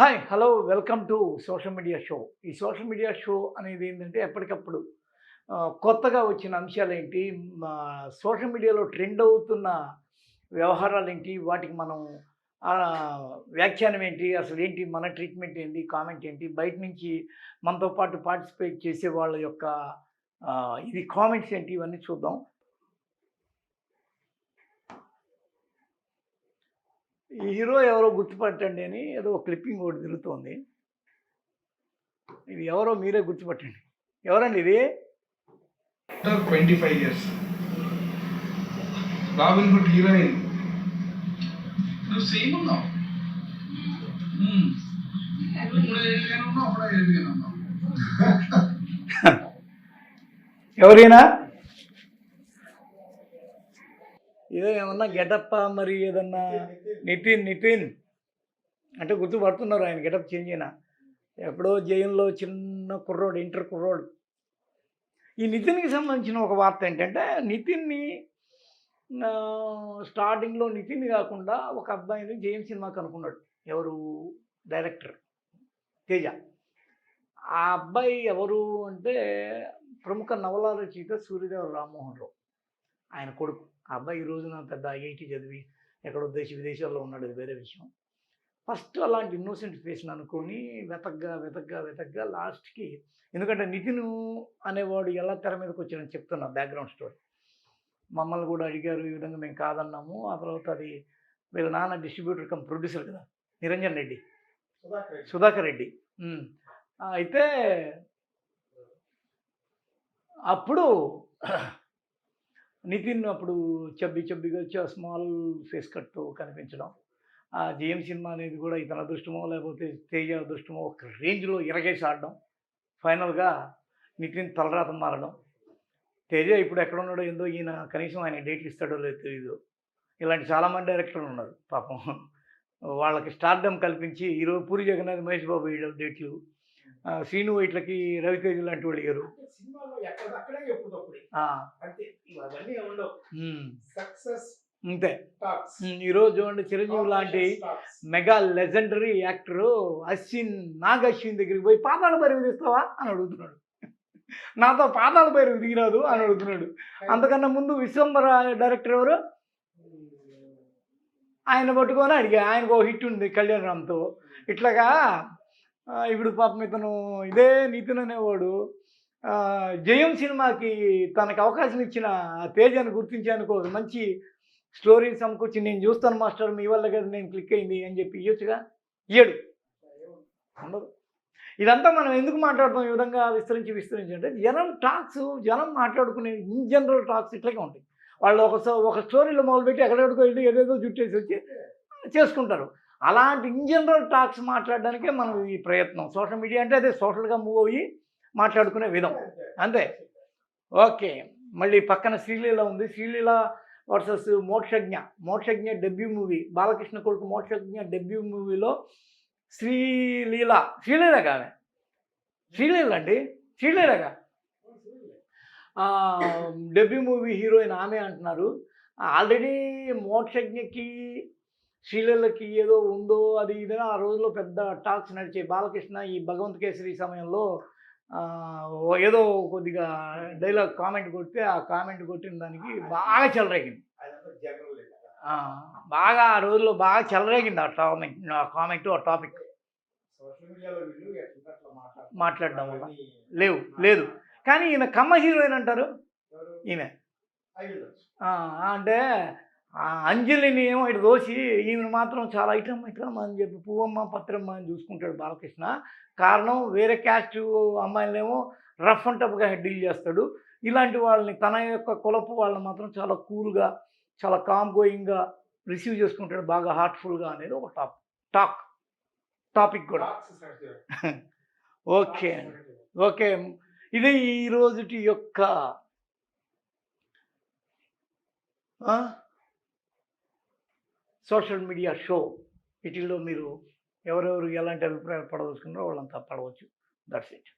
Hi hello welcome to social media show. ఈ social media show అనేది ఏంటంటే ఎప్పటికప్పుడు కొత్తగా వచ్చిన అంశాలు ఏంటి మా సోషల్ మీడియాలో ట్రెండ్ అవుతున్న వ్యవహారాలు ఏంటి వాటికి మనం వ్యాఖ్యానం ఏంటి అసలు ఏంటి మన ట్రీట్మెంట్ ఏంటి కామెంట్ ఏంటి బయట నుంచి మనతో పాటు పార్టిసిపేట్ చేసే వాళ్ళ యొక్క ఇది కామెంట్స్ ఏంటి ఇవన్నీ చూద్దాం. ఈ హీరో ఎవరో గుర్తుపట్టండి అని ఏదో క్లిప్పింగ్ ఒకటి తిరుగుతోంది. ఇది ఎవరో మీరే గుర్తుపట్టండి. ఎవరండి ఇది? Twenty five years Robin Hood heroine నువ్వు సేమ్ ఉన్నావు. ఎవరైనా? ఏదో ఏమన్నా గెటప్ప మరి ఏదన్నా? నితిన్ నితిన్. అంటే గుర్తుపడుతున్నారు ఆయన గెటప్ చేంజ్ అయినా. ఎప్పుడో జైల్లో చిన్న కుర్రోడు ఇంటర్ కుర్రోడు. ఈ నితిన్కి సంబంధించిన ఒక వార్త ఏంటంటే నితిన్ని స్టార్టింగ్లో నితిన్ కాకుండా ఒక అబ్బాయిని జయం సినిమాకి అనుకున్నాడు. ఎవరు? డైరెక్టర్. తేజ. ఆ అబ్బాయి ఎవరు అంటే ప్రముఖ నవల రచయిత సూర్యదేవ రామ్మోహన్ రావు. ఆయన కొడుకు. ఆ అబ్బాయి ఈ రోజున పెద్ద ఐఐటి చదివి ఎక్కడో దేశ విదేశాల్లో ఉన్నాడు. అది వేరే విషయం. ఫస్ట్ అలాంటి ఇన్నోసెంట్ ఫేస్ని అనుకొని వెతగ్గా వెతగ్గా వెతగ్గా లాస్ట్కి ఎందుకంటే నితిన్ అనేవాడు ఎలా తెర మీదకి వచ్చాడని చెప్తున్నా బ్యాక్గ్రౌండ్ స్టోరీ. మమ్మల్ని కూడా అడిగారు ఈ విధంగా మేము కాదన్నాము. ఆ తర్వాత అది వీళ్ళ నాన్న డిస్ట్రిబ్యూటర్ కమ్ ప్రొడ్యూసర్ కదా నిరంజన్ రెడ్డి. సుధాకర్ రెడ్డి. అయితే అప్పుడు నితిన్ అప్పుడు చబ్బి చబ్బిగా వచ్చి స్మాల్ ఫేస్ కట్తో కనిపించడం. ఆ జేఎం సినిమా అనేది కూడా ఇతని అదృష్టమో లేకపోతే తేజ అదృష్టమో ఒక రేంజ్లో ఇరగేసి ఆడడం. ఫైనల్గా నితిన్ తలరాత మారడం. తేజ ఇప్పుడు ఎక్కడ ఉన్నాడో ఏందో ఈయన కనీసం ఆయన డేట్లు ఇస్తాడో లేదో తెలియదు ఇలాంటి చాలామంది డైరెక్టర్లు ఉన్నారు. పాపం వాళ్ళకి స్టార్డమ్ కల్పించి ఈరోజు పూరి జగన్నాథ్ మహేష్ బాబు వీళ్ళ డేట్లు. శ్రీను వైట్లకి రవితేజ లాంటి వాళ్ళు అంతే. ఈరోజు చూడండి చిరంజీవి లాంటి mega legendary actor Ashwin Nag Ashwin దగ్గరికి పోయి పాతాళ భైరవి తీస్తావా అని అడుగుతున్నాడు. నాతో పాతాళ భైరవి దిగిరాదు అని అడుగుతున్నాడు. అంతకన్నా ముందు విశ్వంబర డైరెక్టర్ ఎవరు? ఆయన పట్టుకొని అడిగా. ఆయనకు హిట్ ఉంది కళ్యాణ్ రామ్తో. ఇట్లాగా ఇప్పుడు పాపం ఇతను ఇదే నితిన్ అనేవాడు. జయం సినిమాకి తనకు అవకాశం ఇచ్చిన తేజాన్ని గుర్తించానుకో ఒక మంచి స్టోరీ సమకూర్చి నేను చూస్తాను మాస్టర్ మీ వల్ల కదా నేను క్లిక్ అయింది అని చెప్పి ఇవ్వచ్చుగా ఇయ్యడు. ఉండదు. ఇదంతా మనం ఎందుకు మాట్లాడుతాం ఈ విధంగా విస్తరించి విస్తరించి అంటే జనం టాక్స్ జనం మాట్లాడుకునే ఇన్ జనరల్ టాక్స్ ఇట్లాగే ఉంటాయి. వాళ్ళు ఒక ఒక స్టోరీలో మొదలుపెట్టి ఎక్కడెక్కడికో వెళ్ళి ఏదేదో జుట్టేసి వచ్చి చేసుకుంటారు. అలాంటి ఇన్ జనరల్ టాక్స్ మాట్లాడడానికే మనం ఈ ప్రయత్నం. సోషల్ మీడియా అంటే అదే సోషల్గా మూవ్ అయ్యి మాట్లాడుకునే విధం. అంతే. ఓకే. మళ్ళీ పక్కన శ్రీలీల ఉంది. Sreeleela versus Mokshagna. Mokshagna debut movie Balakrishna కొడుకు మోక్షజ్ఞ డెబ్యూ మూవీలో శ్రీలీల. శ్రీలీల కాదే? శ్రీలీల అండి? శ్రీలీలగా డెబ్యూ మూవీ హీరోయిన్ ఆమె అంటున్నారు. ఆల్రెడీ మోక్షజ్ఞకి శ్రీలీలకి ఏదో ఉందో అది ఇది అని ఆ రోజుల్లో పెద్ద టాక్స్ నడిచే బాలకృష్ణ ఈ భగవంత్ కేసరి సమయంలో ఏదో కొద్దిగా డైలాగ్ కామెంట్ కొడితే ఆ కామెంట్ కొట్టిన దానికి బాగా చెలరేగింది. బాగా ఆ రోజుల్లో బాగా చెలరేగింది ఆ టాపిక్ ఆ కామెంట్ ఆ టాపిక్. మాట్లాడడం వల్ల. లేవు లేదు. కానీ ఈమె కమ్మ హీరోయిన్ అంటారు? ఈమె అంటే ఆ అంజలిని ఏమో ఇటు దోసి ఈమెను మాత్రం చాలా ఐటమ్ ఐటమ్ అని చెప్పి పువ్వమ్మ పత్రమ్మ అని చూసుకుంటాడు బాలకృష్ణ కారణం వేరే క్యాస్ట్ అమ్మాయిలనేమో రఫ్ అండ్ టఫ్గా డీల్ చేస్తాడు ఇలాంటి వాళ్ళని తన యొక్క కులపు వాళ్ళని మాత్రం చాలా కూల్గా చాలా కామ్ గోయింగ్గా రిసీవ్ చేసుకుంటాడు బాగా హార్ట్ఫుల్గా అనేది ఒక టాప్ టాక్ టాపిక్ కూడా. ఓకే. ఓకే ఇది ఈ రోజుటి యొక్క? సోషల్ మీడియా షో వీటిల్లో మీరు ఎవరెవరు ఎలాంటి అభిప్రాయాలు పడదలుచుకున్నారో వాళ్ళంతా పడవచ్చు. That's it.